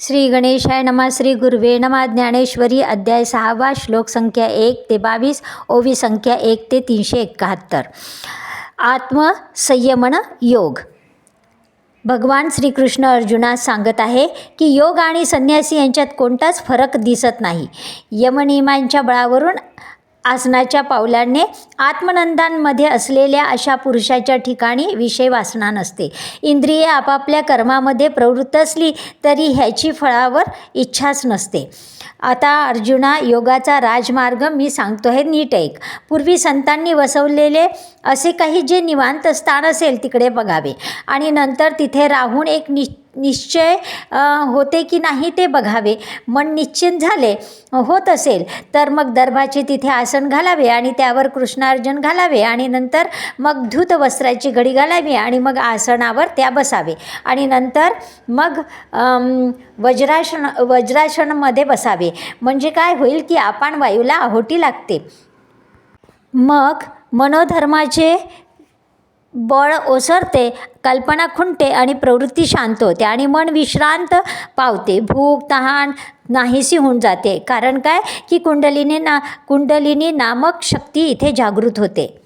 श्री गणेशाय नमा श्री गुरुवे नमा ज्ञानेश्वरी अध्याय सहावा श्लोक संख्या एक ते बावीस ओवी संख्या एक ते तीनशे एकाहत्तर. आत्मसंयमन योग. भगवान श्रीकृष्ण अर्जुनास सांगत आहे की योग आणि संन्यासी यांच्यात कोणताच फरक दिसत नाही. यमनियमांच्या बळावरून आसनाच्या पावलाने आत्मनंदांमध्ये असलेल्या अशा पुरुषाच्या ठिकाणी विषय वासना नसते. इंद्रिये आपापल्या कर्मामध्ये प्रवृत्त असली तरी ह्याची फळावर इच्छाच नसते. आता अर्जुना योगाचा राजमार्ग मी सांगतो आहे नीट ऐक. पूर्वी संतांनी वसवलेले असे काही जे निवांत स्थान असेल तिकडे बघावे. आणि नंतर तिथे राहून एक नि निश्चय होते की नाही ते बघावे. मन निश्चित झाले होत असेल तर मग दर्भाचे तिथे आसन घालावे आणि त्यावर कृष्णार्जन घालावे आणि नंतर मग धूत वस्त्राची घडी घालावी आणि मग आसनावर त्या बसावे. आणि नंतर मग वज्रासन वज्रासनमध्ये बसावे. म्हणजे काय होईल की आपण वायूला आहोटी लागते. मग मनोधर्माचे बळ ओसरते कल्पना खुंटते आणि प्रवृत्ती शांत होते आणि मन विश्रांत पावते. भूक तहान नाहीशी होऊन जाते. कारण काय? की कुंडलिनी ना कुंडलिनी नामक शक्ती इथे जागृत होते.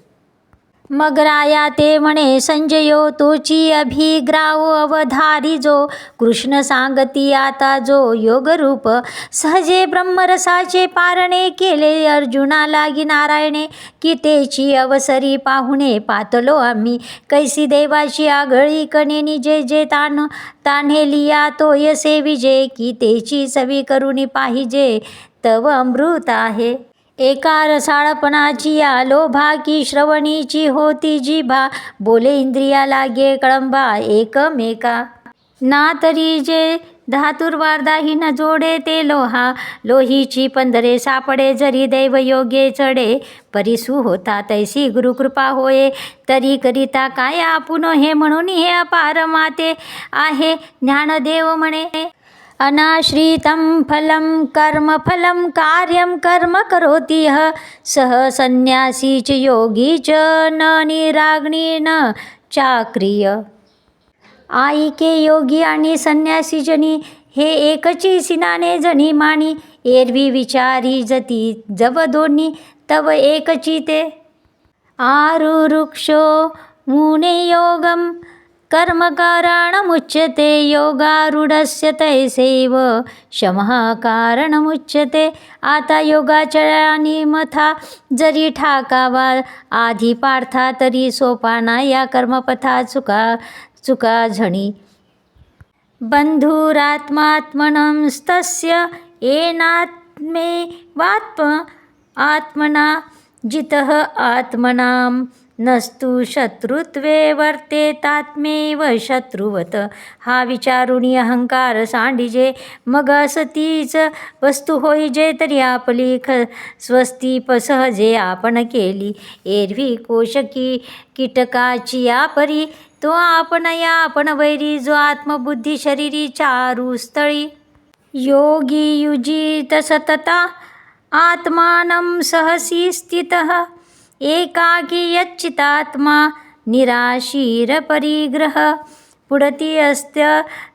मग राया ते म्हणे संजयो तोची अभिग्राव अवधारी जो कृष्ण सांगती आता जो योगरूप सहजे ब्रह्मरसाचे पारणे केले अर्जुना लागी नारायणे की तेची अवसरी पाहुणे पातलो आम्ही. कैसी देवाची आगळी कणेनी जे जे तान तान्हेलिया तो यसे विजे की तेची सवी करुणी पाहिजे तव अमृत आहे. एका रसाळपणाची या लोभा की श्रवणीची होती जिभा. बोले इंद्रिया लागे कळंबा एकमेका. ना तरी जे धातुर्वार्दाही न जोडे ते लोहा. लोहीची पंधरे सापडे जरी दैव योगे चढे. परिसू होता तैसी गुरुकृपा होये. तरी करिता काय आपुन हे म्हणून हे अपार माते आहे. ज्ञानदेव म्हणे अनाश्रितं फलं कर्मफलं कार्यं कर्म करोति यः सः संन्यासी च योगी च न निराग्नी न चाक्रिय आईके योगी आणि संन्यासीजनी हे एकची सिनाने जणी माणी एरवी विचारी जती जव दोन्ही तव एकची ते। आरुरुक्षो मुने योगम। कर्मकारणमुच्यते योगारूढस्य तैसेव। शमः कारणमुच्यते आता योगाचरणी मथा जरी ठाकावा आधी पार्था तरी सोपाना या कर्मपथा चुका चुका झणी। बन्धुरात्मात्मनस्तस्य येनात्मे वात्म आत्मना जितः आत्मनां नस्तु शत्रुत्वे वर्तेतात्मेव शत्रुवत. हा विचारुणी अहंकार सांडिजे मग असतीच वस्तू होईजे तरी आपली ख स्वस्ती पसहजे आपण केली. एरवी कोशकी कीटकाची आपरी तो आपण या आपण वैरी जो आत्मबुद्धी शरीरी चारू स्थळी. योगी युजित सतता आत्मानं सहसी स्थितः. एकाकी यच्चितात्मा निराशीरपरिग्रह। कुडती अस्त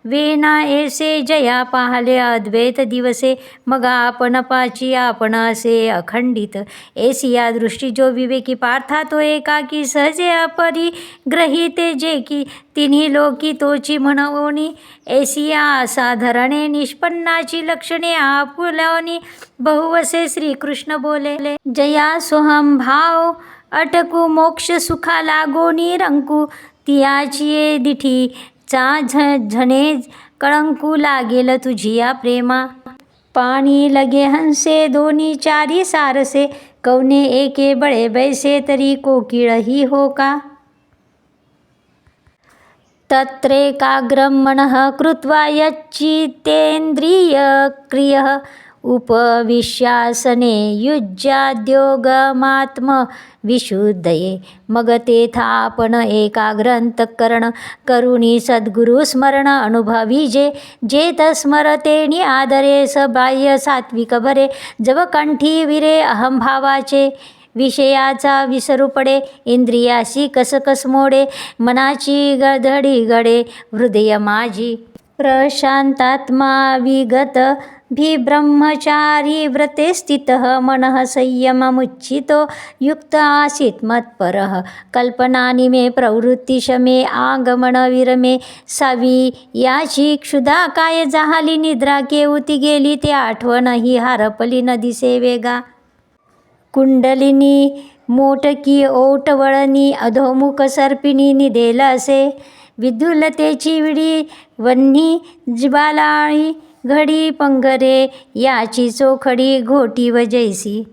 वेना एसे जया पाहले अद्वैत दिवसे मग आपण पाची आपण असे अखंडित. ऐसी या दृष्टी जो विवेकी पार्था तो एकाकी सहजे अपरिग्रहिते जे की तिन्ही लोकी तोची म्हणवणी. एसिया असाधारणे निष्पन्नाची लक्षणे आपुलावणी. बहुवसे श्रीकृष्ण बोले जया सोहम भाव अटकू मोक्ष सुखा लागो निरंकू तियाचिये दिठी चा झ झणे कळंकू लागेल तुझी या प्रेमा. पाणी लगे हंसे दोन्ही चारी सारसे कवने एके बळे बैसे तरी कोकिळही हो का? तत्रेकाग्रं मनः कृत्वा यच्चित्तेन्द्रियक्रियः उपविश्यासने युज्याद्योगमात्मविशुद्धये मग तेथापण आपण एकाग्रंतकरण करुणी सद्गुरुस्मरण अनुभवी जे जे स्मरतेनी आदरे स बाह्य सात्विक भरे। जव कंठी विरे अहंभावाचे विषयाचा विसरू पडे इंद्रियासी कसकस मोडे मनाची गधडी गडे हृदय माझी। प्रशांतात्मा विगत ब्रह्मचारी व्रते स्थितः मनः संयममुच्चितो युक्त आसीत् मत्परः। कल्पनानिमे प्रवृत्तिशमे आगमनविरमे सावी याची क्षुधा काय जाहाली निद्रा केवती गेली ते आठवण ही हारपली नदीसे वेगा कुंडलिनी मोटकी ओटवळणी अधोमुख सर्पिणी निदेल असे। विद्युलतेची विडी वन्ही जिबालाळी घडी पंगरे याची चोखडी घोटी व जैसी.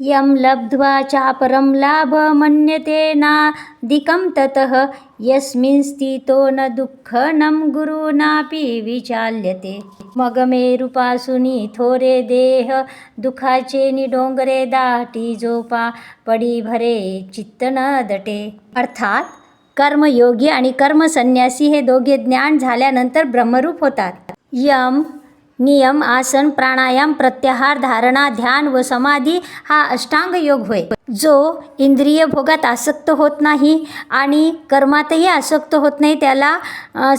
यम लब्ध्वा चापरं लाभ मन्यते नादिकं ततः यस्मिन् स्थितो न दुःखनं गुरुनापि विचाल्यते. मगमेरुपासुनी थोरे देह दुखाचे निडोंगरे दाटी जोपा पडी भरे चित्त न दटे. अर्थात कर्मयोगी आणि कर्मसन्यासी हे दोघे ज्ञान झाल्यानंतर ब्रह्मरूप होतात. यम नियम आसन प्राणायाम प्रत्याहार धारणा ध्यान व समाधी हा अष्टांग योग होय. जो इंद्रिय भोगात आसक्त होत नाही आणि कर्मातही आसक्त होत नाही त्याला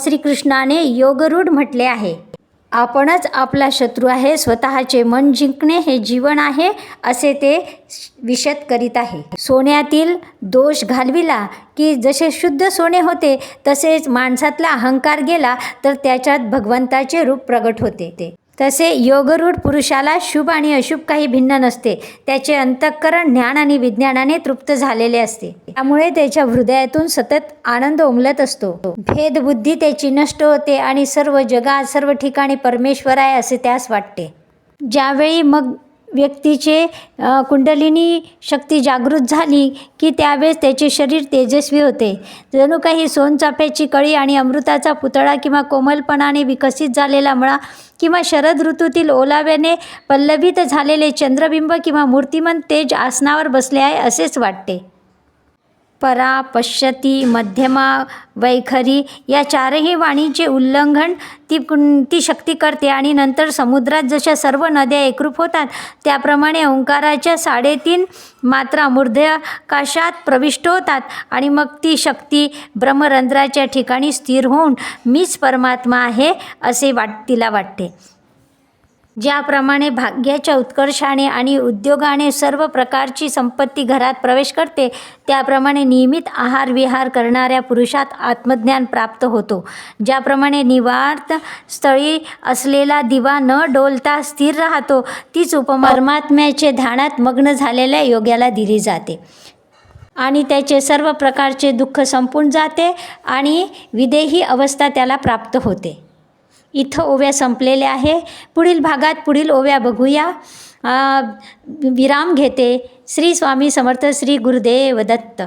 श्रीकृष्णाने योगरूढ म्हटले आहे. आपणच आपला शत्रू आहे स्वतःचे मन जिंकणे हे जीवन आहे असे ते विशद करीत आहे. सोन्यातील दोष घालविला की जसे शुद्ध सोने होते तसेच माणसातला अहंकार गेला तर त्याच्यात भगवंताचे रूप प्रगट होते ते. तसे योगरूढ पुरुषाला शुभ आणि अशुभ काही भिन्न नसते. त्याचे अंतःकरण ज्ञान आणि विज्ञानाने तृप्त झालेले असते. त्यामुळे त्याच्या हृदयातून सतत आनंद उमलत असतो. भेदबुद्धी त्याची नष्ट होते आणि सर्व जगात सर्व ठिकाणी परमेश्वर आहे असे त्यास वाटते. ज्यावेळी मग व्यक्तीचे कुंडलिनी शक्ती जागृत झाली की त्यावेळेस त्याचे शरीर तेजस्वी होते. जणू काही सोनचाफ्याची कळी आणि अमृताचा पुतळा किंवा कोमलपणाने विकसित झालेला मळा किंवा शरद ऋतूतील ओलाव्याने पल्लवित झालेले चंद्रबिंब किंवा मूर्तिमंत तेज आसनावर बसले आहे असेच वाटते. परा पश्यती मध्यमा वैखरी या चारही वाणीचे उल्लंघन ती कुं ती शक्ती करते आणि नंतर समुद्रात जशा सर्व नद्या एकरूप होतात त्याप्रमाणे ओंकाराच्या साडेतीन मात्रा मूर्ध्याकाशात प्रविष्ट होतात आणि मग ती शक्ती ब्रह्मरंध्राच्या ठिकाणी स्थिर होऊन मीच परमात्मा आहे असे वाट तिला वाटते. ज्याप्रमाणे भाग्याच्या उत्कर्षाने आणि उद्योगाने सर्व प्रकारची संपत्ती घरात प्रवेश करते त्याप्रमाणे नियमित आहार विहार करणाऱ्या पुरुषात आत्मज्ञान प्राप्त होतो. ज्याप्रमाणे निवार्त स्थळी असलेला दिवा न डोलता स्थिर राहतो तीच उपमा परमात्म्याचे ध्यानात मग्न झालेल्या योग्याला दिली जाते. आणि त्याचे सर्व प्रकारचे दुःख संपून जाते आणि विदेही अवस्था त्याला प्राप्त होते. इथं ओव्या संपलेल्या आहे. पुढील भागात पुढील ओव्या बघूया. विराम घेते. श्री स्वामी समर्थ श्री गुरुदेव दत्त.